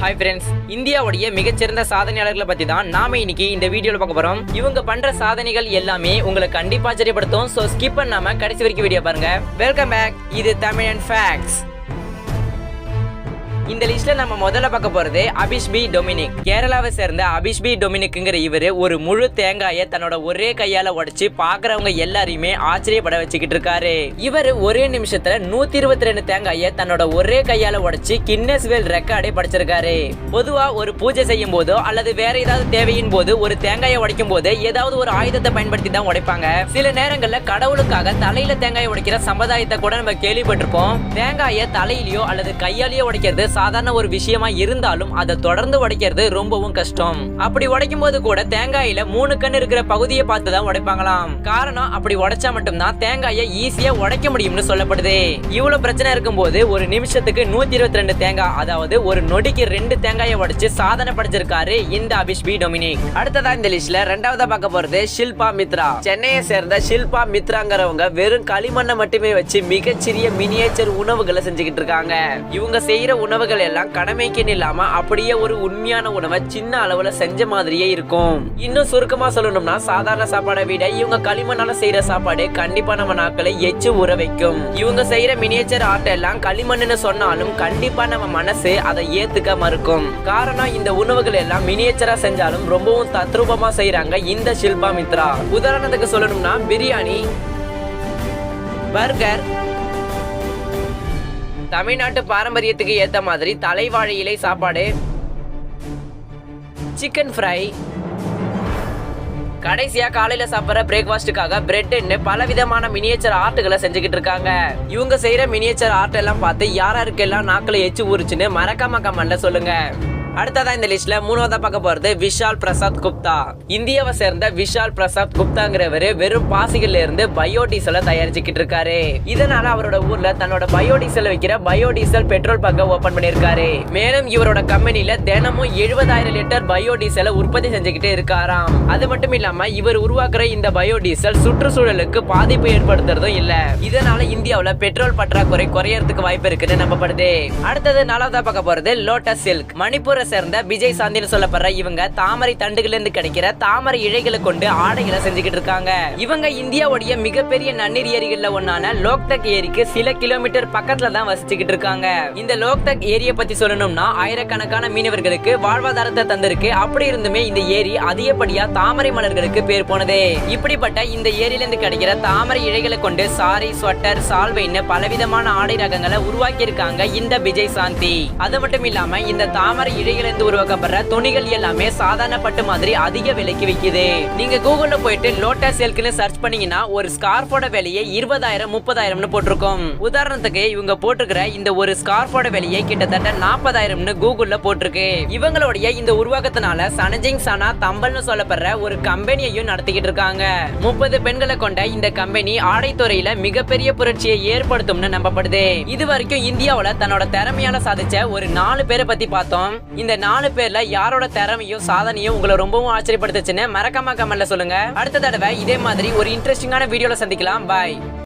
Hi friends இந்தியாவுடைய மிகச்சிறந்த சாதனையாளர்களை பத்தி தான் நாம இன்னைக்கு இந்த வீடியோல பார்க்க போறோம். இவங்க பண்ற சாதனைகள் எல்லாமே உங்களை கண்டிப்பா ஆச்சரியப்படுத்தும். ஸோ ஸ்கிப் பண்ணாம கடைசி வரைக்கும் வீடியோ பாருங்க. வெல்கம் பேக் இது தமிழ் அண்ட் ஃபேக்ட்ஸ் இந்த லிஸ்ட்ல நம்ம முதல்ல பார்க்க போறது அபிஷ்பி டொமினிக். கேரளாவை சேர்ந்த அபிஷ்பி டொமினிக்ங்கிற இவரு ஒரு முழு தேங்காயை தன்னோட ஒரே கையால உடைச்சு பாக்குறவங்க எல்லாரையுமே ஆச்சரியப்பட வச்சுக்கிட்டு இருக்காரு. இவர் ஒரே நிமிஷத்துல நூத்தி இருபத்தி ரெண்டு தேங்காயை தன்னோட ஒரே கையால உடைச்சு கின்னஸ் வேல் ரெக்கார்டே படிச்சிருக்காரு. பொதுவா ஒரு பூஜை செய்யும் போதோ அல்லது வேற ஏதாவது தேவையின் போது ஒரு தேங்காயை உடைக்கும் போது ஏதாவது ஒரு ஆயுதத்தை பயன்படுத்தி தான் உடைப்பாங்க. சில நேரங்கள்ல கடவுளுக்காக தலையில தேங்காயை உடைக்கிற சம்பிரதாயத்தை கூட நம்ம கேள்விப்பட்டிருப்போம். தேங்காயை தலையிலயோ அல்லது கையாலேயோ உடைக்கிறது சாதாரண ஒரு விஷயமா இருந்தாலும் அதை தொடர்ந்து உடைக்கிறது ரொம்பவும் கஷ்டம். அப்படி உடைக்கும் போது கூட தேங்காயில மூணு கண் இருக்கிற பகுதியை பார்த்து தான் உடைப்பாங்களாம். காரணம் அப்படி உடைச்சா மட்டும்தான் தேங்காயை ஈஸியா உடைக்க முடியும்னு சொல்லப்படுது. இவ்வளவு பிரச்சனை இருக்கும்போது ஒரு நிமிஷத்துக்கு நூத்தி இருபத்தி ரெண்டு தேங்காய் அதாவது ஒரு நொடிக்கு ரெண்டு தேங்காயை உடைச்சு சாதனை படைச்சிருக்காரு இந்த அபிஷ் பி டொமினிக். அடுத்ததா இந்த லிஸ்ட்ல ரெண்டாவதா பார்க்க போறது ஷில்பா மித்ரா. சென்னையை சேர்ந்த ஷில்பா மித்ராங்கிறவங்க வெறும் களிமண்ணை மட்டுமே வச்சு மிகச்சிறிய மினியேச்சர் உணவுகளை செஞ்சுக்கிட்டு இருக்காங்க. இவங்க செய்யற உணவு உணவுகள் எல்லாம் கடமைக்குன்னு இல்லாம அப்படியே ஒரு உண்மையான உணவை சின்ன அளவுல செஞ்ச மாதிரியே இருக்கும். இன்னும் சுருக்கமா சொல்லணும்னா சாதாரண சாப்பாடை விட இவங்க களிமண்ணால செய்யற சாப்பாடு கண்டிப்பா நம்ம நாட்களை எச்சு உற வைக்கும். இவங்க செய்யற மினியேச்சர் ஆர்ட் எல்லாம் களிமண்ணுன்னு சொன்னாலும் கண்டிப்பா நம்ம மனசு அதை ஏத்துக்க மறுக்கும். காரணம் இந்த உணவுகள் எல்லாம் மினியேச்சரா செஞ்சாலும் ரொம்பவும் தத்ரூபமா செய்யறாங்க இந்த ஷில்பா மித்ரா. உதாரணத்துக்கு சொல்லணும்னா பிரியாணி பர்கர் தமிழ்நாட்டு பாரம்பரியத்துக்கு ஏத்த மாதிரி தலைவாழை இலை சாப்பாடு சிக்கன் ஃப்ரை கடைசியா காலையில சாப்பிடுற பிரேக்ஃபாஸ்ட்டுக்காக பிரெட்னு பல விதமான மினியேச்சர் ஆர்ட்டுகளை செஞ்சுக்கிட்டு இருக்காங்க. இவங்க செய்யற மினியேச்சர் ஆர்ட் எல்லாம் பார்த்து யாராருக்கெல்லாம் நாக்கில் எச்சு ஊறுச்சுன்னு மறக்காம கமெண்ட்ல சொல்லுங்க. அடுத்ததா இந்த லிஸ்ட்ல மூணாவதா பார்க்க போறது விஷால் பிரசாத் குப்தா. இந்தியாவை சேர்ந்த விஷால் பிரசாத் குப்தாங்கிறவரு வெறும் பாசிகள்ல இருந்து பயோடீசலை தயாரிச்சுக்கிட்டு இருக்காரு. இதனால அவரோட ஊர்ல தன்னோட பயோடீசல் வைக்கிற பயோடீசல் பெட்ரோல் பங்க ஓபன் பண்ணிருக்காரு மேலும் இவரோட கம்பெனில தினமும் எழுபதாயிரம் லிட்டர் பயோடீசலை உற்பத்தி செஞ்சுக்கிட்டு இருக்காராம். அது மட்டும் இல்லாம இவர் உருவாக்குற இந்த பயோடீசல் சுற்றுச்சூழலுக்கு பாதிப்பு ஏற்படுத்துறதும் இல்ல. இதனால இந்தியாவுல பெட்ரோல் பற்றாக்குறை குறையறதுக்கு வாய்ப்பு இருக்குன்னு நம்பப்படுது. அடுத்தது நாலாவதா பார்க்க போறது லோட்டஸ் சில்க் மணிப்பூர் சேர்ந்த விஜய் சாந்தின்னு சொல்லப்படுற இவங்க தாமரை தண்டுகள் இருந்து கிடைக்கிற தாமரை இழைகளை கொண்டு ஆடைகளை செஞ்சுக்கிட்டு இருக்காங்க. இவங்க இந்தியாவுடைய மிகப்பெரிய நன்னீர் ஏரிகள்ல ஒன்னான லோக்தக் ஏரிக்கு சில கிலோமீட்டர் பக்கத்துல தான் வசிச்சுக்கிட்டு இருக்காங்க. இந்த லோக்தக் ஏரியை பத்தி சொல்லணும்னா ஆயிரக்கணக்கான மீனவர்களுக்கு வாழ்வாதாரத்தை தந்திருக்கு. அப்படி இருந்துமே இந்த ஏரி அதிகப்படியா தாமரை மலர்களுக்கு பேர் போனதே. இப்படிப்பட்ட இந்த ஏரியில இருந்து கிடைக்கிற தாமரை இழைகளை கொண்டு சாரி ஸ்வெட்டர் சால்வைன்னு பலவிதமான ஆடை ரகங்களை உருவாக்கி இருக்காங்க இந்த விஜய் சாந்தி. அது மட்டும் இல்லாம இந்த தாமரை இழை இழைகளிலிருந்து உருவாக்கப்படுற துணிகள் எல்லாமே சாதாரண பட்டு மாதிரி அதிக விலைக்கு விற்கிது நீங்க கூகுள்ல போயிட்டு லோட்டஸ் சில்க்னு சர்ச் பண்ணீங்கன்னா ஒரு ஸ்கார்ஃபோட விலையை இருபதாயிரம் முப்பதாயிரம்னு போட்டிருக்கும். உதாரணத்துக்கு இவங்க போட்டிருக்கிற இந்த ஒரு ஸ்கார்ஃபோட விலையை கிட்டத்தட்ட நாற்பதாயிரம்னு கூகுள்ல போட்டிருக்கு. இவங்களுடைய இந்த உருவாக்கத்தினால சனஜிங் சனா தம்பல்னு சொல்லப்படுற ஒரு கம்பெனியையும் நடத்திக்கிட்டு இருக்காங்க. முப்பது பெண்களை கொண்ட இந்த கம்பெனி ஆடைத்துறையில மிகப்பெரிய புரட்சியை ஏற்படுத்தும்னு நம்பப்படுது. இது வரைக்கும் இந்தியாவில தன்னோட திறமையால சாதிச்ச ஒரு நாலு பேரை பத்தி பார்த்தோம். இந்த நாலு பேர்ல யாரோட திறமையும் சாதனையும் உங்களை ரொம்பவும் ஆச்சரியப்படுத்துச்சுன்னு மறக்காம கமெண்ட்ல சொல்லுங்க. அடுத்த தடவை இதே மாதிரி ஒரு இன்ட்ரெஸ்டிங்கான வீடியோல சந்திக்கலாம். பாய்